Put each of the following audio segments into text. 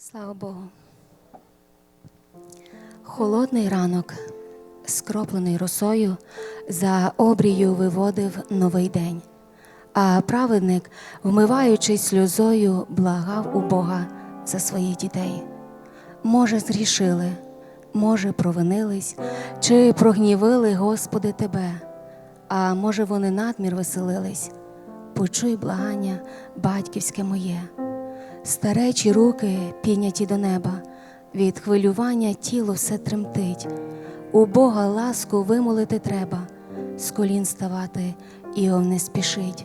Слава Богу. Холодний ранок, скроплений росою, за обрію виводив новий день. А праведник, вмиваючись сльозою, благав у Бога за своїх дітей. Може, зрішили, може, провинились, чи прогнівили, Господи, Тебе, а може, вони надмір веселились. Почуй благання батьківське моє. Старечі руки підняті до неба, від хвилювання тіло все тремтить. У Бога ласку вимолити треба, з колін ставати Іов не спішить.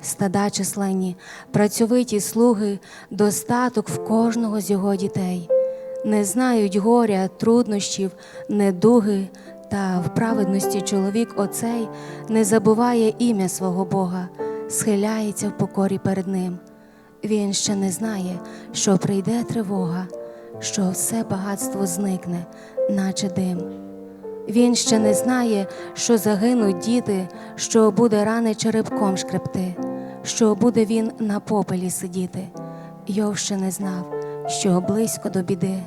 Стада численні, працьовиті слуги, достаток в кожного з його дітей, не знають горя, труднощів, недуги, та в праведності чоловік оцей не забуває ім'я свого Бога, схиляється в покорі перед ним. Він ще не знає, що прийде тривога, що все багатство зникне, наче дим. Він ще не знає, що загинуть діти, що буде рани черепком шкребти, що буде він на попелі сидіти. Йов ще не знав, що близько до біди.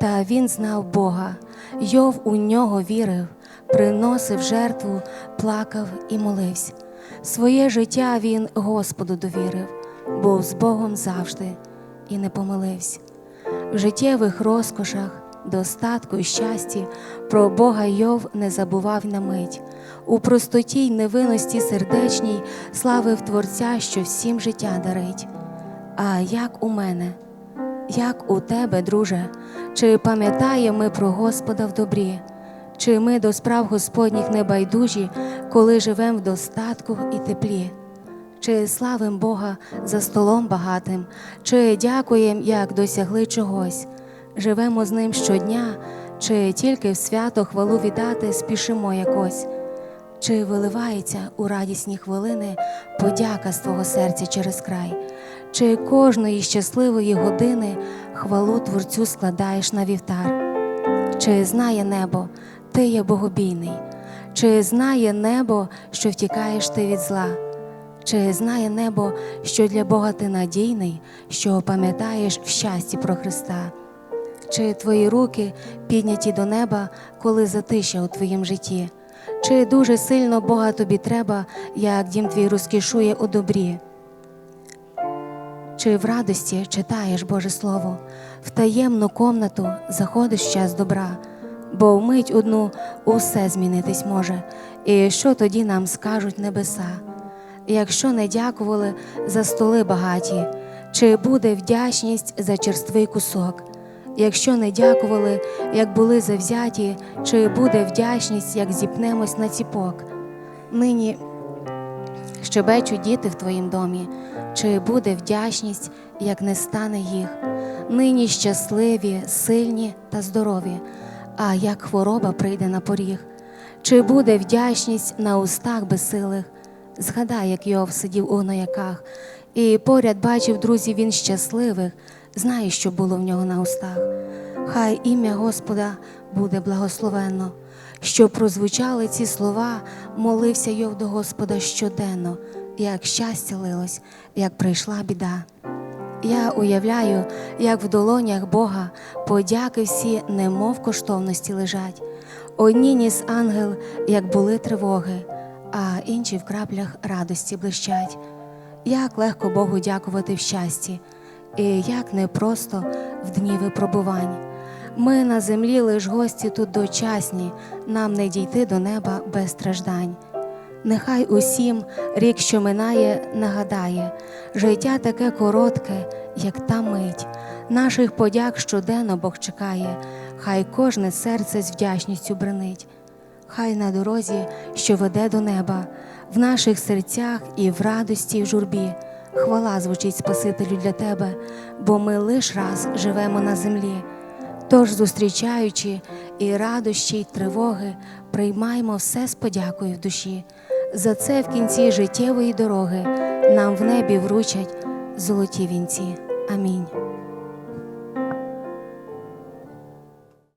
Та він знав Бога, Йов у нього вірив, приносив жертву, плакав і молився. Своє життя він Господу довірив, був з Богом завжди і не помилився. В життєвих розкошах, достатку і щасті про Бога Йов не забував на мить. У простоті й невинності сердечній славив Творця, що всім життя дарить. А як у мене, як у тебе, друже, чи пам'ятаємо ми про Господа в добрі, чи ми до справ Господніх не байдужі, коли живем в достатку і теплі? Чи славим Бога за столом багатим, чи дякуєм, як досягли чогось, живемо з ним щодня, чи тільки в свято хвалу віддати спішимо якось, чи виливається у радісні хвилини подяка з твого серця через край, чи кожної щасливої години хвалу Творцю складаєш на вівтар, чи знає небо, ти є богобійний, чи знає небо, що втікаєш ти від зла. Чи знає небо, що для Бога ти надійний, що пам'ятаєш в щасті про Христа? Чи твої руки підняті до неба, коли затища у твоїм житті? Чи дуже сильно Бога тобі треба, як дім твій розкішує у добрі? Чи в радості читаєш Боже Слово, в таємну комнату заходиш час добра, бо вмить одну усе змінитись може, і що тоді нам скажуть небеса? Якщо не дякували за столи багаті, чи буде вдячність за черствий кусок? Якщо не дякували, як були завзяті, чи буде вдячність, як зіпнемось на ціпок? Нині щебечуть діти в твоїм домі, чи буде вдячність, як не стане їх? Нині щасливі, сильні та здорові, а як хвороба прийде на поріг, чи буде вдячність на устах безсилих? Згадай, як Йов сидів у гнояках, і поряд бачив друзів він щасливих, знає, що було в нього на устах. Хай ім'я Господа буде благословенно, що прозвучали ці слова, молився Йов до Господа щоденно, як щастя лилось, як прийшла біда. Я уявляю, як в долонях Бога подяки всі, немов коштовності лежать. Одні ніс ангел, як були тривоги, а інші в краплях радості блищать. Як легко Богу дякувати в щасті, і як непросто в дні випробувань. Ми на землі лиш гості тут дочасні, нам не дійти до неба без страждань. Нехай усім рік, що минає, нагадає, життя таке коротке, як та мить. Наших подяк щоденно Бог чекає, хай кожне серце з вдячністю бренить. Хай на дорозі, що веде до неба, в наших серцях і в радості, в журбі, хвала звучить Спасителю для тебе, бо ми лиш раз живемо на землі. Тож, зустрічаючи і радощі, й тривоги, приймаймо все з подякою в душі. За це в кінці життєвої дороги нам в небі вручать золоті вінці. Амінь.